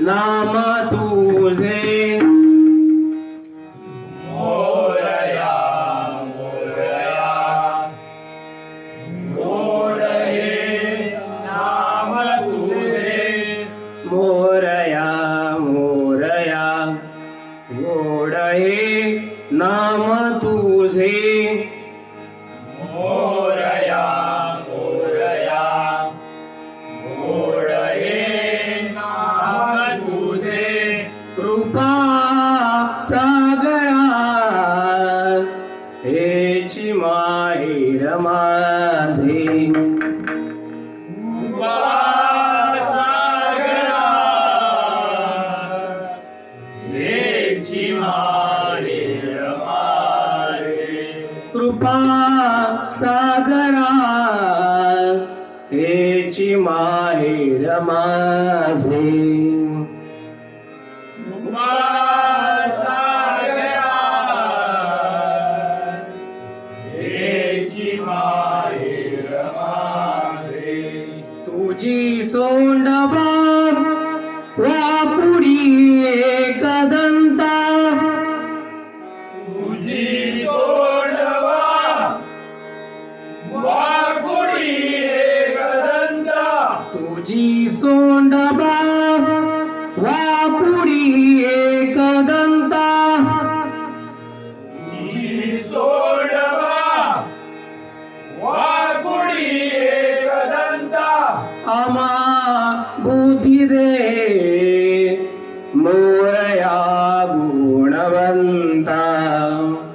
नाम तुझे. मोरया मोरया. गोड नाम तुझे. सागरा हेची माहेर माझे. कृपा सागरा हेची माहेर माझे. तुझी सोंडबा वापुडी एकदंता तुझी Um,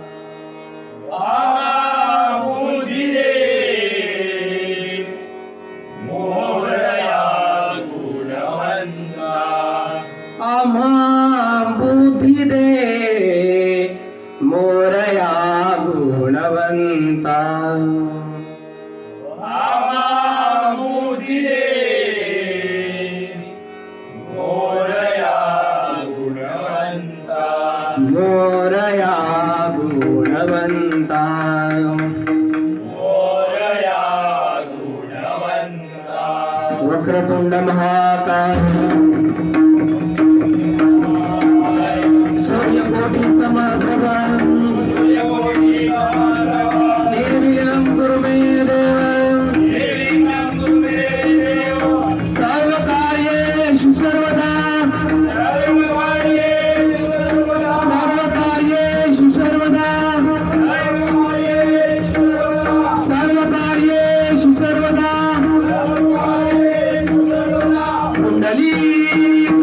namaha you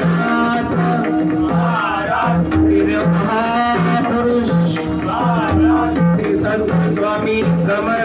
Самая